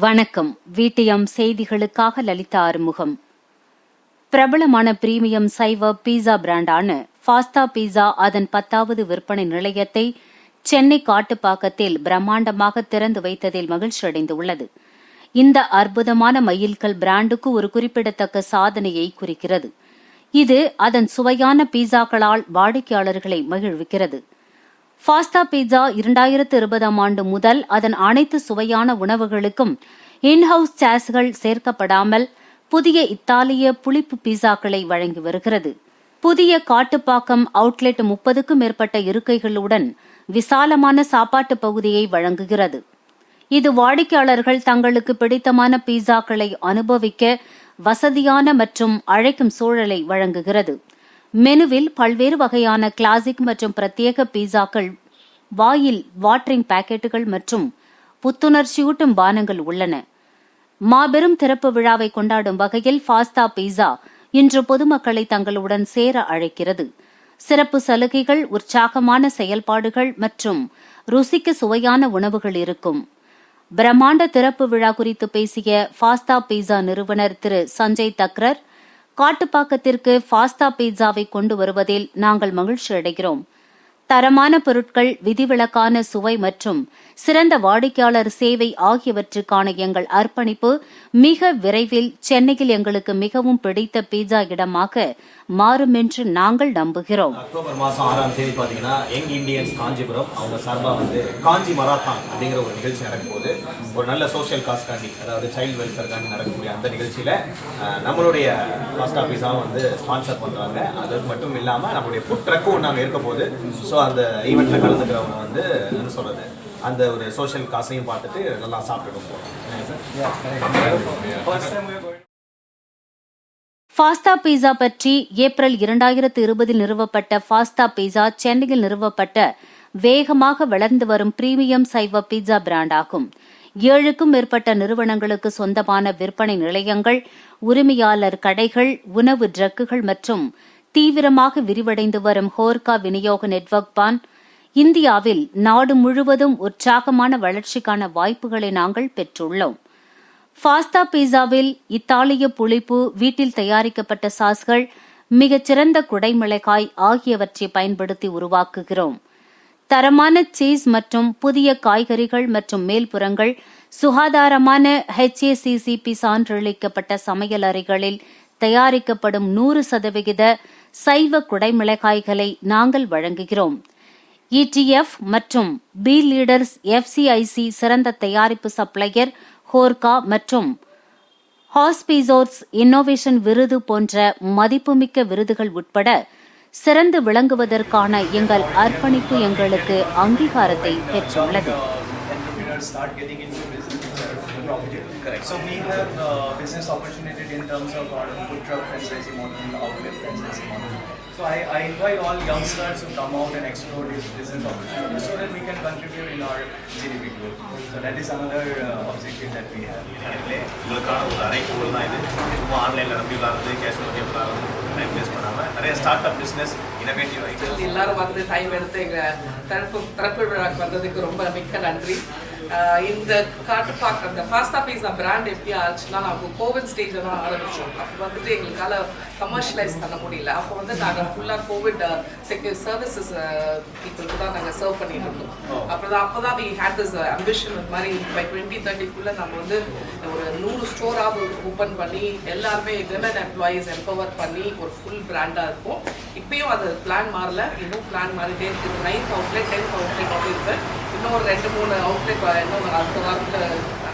வணக்கம். விடிஎம் செய்திகளுக்காக லலிதா ஆறுமுகம். பிரபலமான பிரீமியம் சைவ பீஸா பிராண்டான ஃபாஸ்தா பீஸா அதன் பத்தாவது விற்பனை நிலையத்தை சென்னை காட்டுப்பாக்கத்தில் பிரம்மாண்டமாக திறந்து வைத்ததில் மகிழ்ச்சி அடைந்துள்ளது. இந்த அற்புதமான மயில்கள் பிராண்டுக்கு ஒரு குறிப்பிடத்தக்க சாதனையை குறிக்கிறது. இது அதன் சுவையான பீஸாக்களால் வாடிக்கையாளர்களை மகிழ்விக்கிறது. ஃபாஸ்தா பீட்சா இரண்டாயிரத்து இருபதாம் ஆண்டு முதல் அதன் அனைத்து சுவையான உணவுகளுக்கும் இன்ஹவுஸ் சாஸ்கள் சேர்க்கப்படாமல் புதிய இத்தாலிய புளிப்பு பீஸாக்களை வழங்கி வருகிறது. புதிய காட்டுப்பாக்கம் அவுட்லெட் முப்பதுக்கும் மேற்பட்ட இருக்கைகளுடன் விசாலமான சாப்பாட்டு பகுதியை வழங்குகிறது. இது வாடிக்கையாளர்கள் தங்களுக்கு பிடித்தமான பீஸாக்களை அனுபவிக்க வசதியான மற்றும் அழைக்கும் சூழலை வழங்குகிறது. மெனுவில் பல்வேறு வகையான கிளாசிக் மற்றும் பிரத்யேக பீஸாக்கள் வாயில் வாட்டரிங் பாக்கெட்டுகள் மற்றும் புத்துணர்ச்சியூட்டும் பானங்கள் உள்ளன. மாபெரும் திறப்பு விழாவை கொண்டாடும் வகையில் ஃபாஸ்தா பீஸா இன்று பொதுமக்களை தங்களுடன் சேர அழைக்கிறது. சிறப்பு சலுகைகள் உற்சாகமான செயல்பாடுகள் மற்றும் ருசிக்கு சுவையான உணவுகள் இருக்கும். பிரம்மாண்ட திறப்பு விழா குறித்து பேசிய ஃபாஸ்தா பீஸா நிறுவனர் திரு சஞ்சய் தக்ரர் காட்டுப்பாக்கத்திற்கு ஃபாஸ்தா பீட்சாவை கொண்டு வருவதில் நாங்கள் மகிழ்ச்சி அடைகிறோம் தரமான பொருட்கள் விதிவிலக்கான சுவை மற்றும் சிறந்த வாடிக்கையாளர் சேவை ஆகியவற்றுக்கான எங்கள் அர்ப்பணிப்பு மிக விரைவில் சென்னையில் எங்களுக்கு மிகவும் பிடித்த பீட்சா இடமாக மாறும் என்று நாங்கள் நம்புகிறோம். அக்டோபர் மாதம் ஆறாம் தேதி பார்த்தீங்கன்னா யங் இந்தியன்ஸ் காஞ்சிபுரம் அவங்க சார்பாக வந்து காஞ்சி மராத்தான் அப்படிங்கிற ஒரு நிகழ்ச்சி நடக்கும்போது ஒரு நல்ல சோஷியல் காஸ்காண்டி அதாவது சைல்டு வெல்ஃபேர்காண்டி நடக்கக்கூடிய அந்த நிகழ்ச்சியில் நம்மளுடைய பாஸ்ட் ஆஃபீஸாக வந்து ஸ்பான்சர் பண்ணுறாங்க அது மட்டும் இல்லாமல் நம்மளுடைய ஃபுட் ட்ரக்கும் நாங்கள் இருக்க போது ஸோ அந்த ஈவெண்ட்டில் கலந்துக்கிறவங்க வந்து என்ன சொல்கிறது அந்த ஒரு சோஷியல் காசையும் பார்த்துட்டு நல்லா சாப்பிட்டுட்டு போகிறோம் ஃபாஸ்தா பீஸா பற்றி ஏப்ரல் இரண்டாயிரத்து இருபதில் நிறுவப்பட்ட ஃபாஸ்தா பீஸா சென்னையில் நிறுவப்பட்ட வேகமாக வளர்ந்து வரும் பிரீமியம் சைவ பீட்சா பிராண்ட் ஆகும். ஏழுக்கும் மேற்பட்ட நிறுவனங்களுக்கு சொந்தமான விற்பனை நிலையங்கள் உரிமையாளர் கடைகள் உணவு ட்ரக்குகள் மற்றும் தீவிரமாக விரிவடைந்து வரும் ஹோர்கா விநியோக நெட்வொர்க் பான் இந்தியாவில் நாடு முழுவதும் உற்சாகமான வளர்ச்சிக்கான வாய்ப்புகளை நாங்கள் பெற்றுள்ளோம். பாஸ்தா பீஸாவில் இத்தாலிய புளிப்பு வீட்டில் தயாரிக்கப்பட்ட சாஸ்கள் மிகச்சிறந்த குடைமிளகாய் ஆகியவற்றை பயன்படுத்தி உருவாக்குகிறோம். தரமான சீஸ் மற்றும் புதிய காய்கறிகள் மற்றும் மேல்புறங்கள் சுகாதாரமான ஹெச்ஏசிசிபி சான்றளிக்கப்பட்ட சமையல் அறைகளில் தயாரிக்கப்படும் நூறு சதவிகித சைவ குடைமிளகாய்களை நாங்கள் வழங்குகிறோம். இடிஎஃப் மற்றும் பி லீடர்ஸ் எஃப்சிஐசி சிறந்த தயாரிப்பு சப்ளையர் ஹோர்கா மற்றும் ஹாஸ்பிசோர்ஸ் இன்னோவேஷன் விருது போன்ற மதிப்புமிக்க விருதுகள் உட்பட சிறந்து விளங்குவதற்கான எங்கள் அர்ப்பணிப்பு எங்களுக்கு அங்கீகாரத்தை பெற்றுள்ளது. entrepreneurs start getting into business which are profitable. Correct. So we have uh, business opportunity in terms of our food truck franchising model, outlet franchising model. So I, I invite all youngsters to come out and explore these business opportunities so that we can contribute in our GDP growth. So that is another uh, objective that we have. நேயர்களே, உங்களுக்கான ஒரு அறைக்கூடல் தான் இது சும்மா ஆன்லைனில் நம்பி விளாட்றது cash நோக்கி விளாட்றது டைம் வேஸ்ட் பண்ணாமல் நிறைய start up business innovative ideas எல்லாரும் வந்து டைம் எடுத்து எங்க திறப்பு திறப்பு விழாக்கு வந்ததுக்கு ரொம்ப மிக்க நன்றி இந்த காட்டுப்பாக்க அந்த பாஸ்தா பீஸா பிராண்ட் எப்படி ஆச்சுன்னா நாங்கள் கோவிட் ஸ்டேஜில் தான் ஆரம்பிச்சோம். அப்போ வந்துட்டு எங்களுக்கால கமர்ஷியலைஸ் பண்ண முடியல. அப்போ வந்து நாங்கள் ஃபுல்லாக கோவிட் செக்யூர் சர்வீசஸ் பீப்புளுக்கு தான் நாங்கள் சர்வ் பண்ணிட்டு இருந்தோம். அப்புறம் தான் அப்போ தான் வி ஹேட் திஸ் அம்பிஷன் இது மாதிரி பை டுவெண்ட்டி தேர்ட்டிக்குள்ளே நம்ம வந்து ஒரு நூறு ஸ்டோராக ஓப்பன் பண்ணி எல்லாருமே விமன் எம்ப்ளாயீஸ் எம்பவர் பண்ணி ஒரு ஃபுல் பிராண்டாக இருக்கும் இப்பயும் அது பிளான் மாறல. இன்னும் பிளான் மாறிட்டே இருக்குது நைன்த் அவுட்லெட் டென்த் அவுட்லெட் அப்படி இருக்கு இன்னும் ஒரு ரெண்டு மூணு அவுட்லெட் இன்னும் அடுத்த வாரத்தில்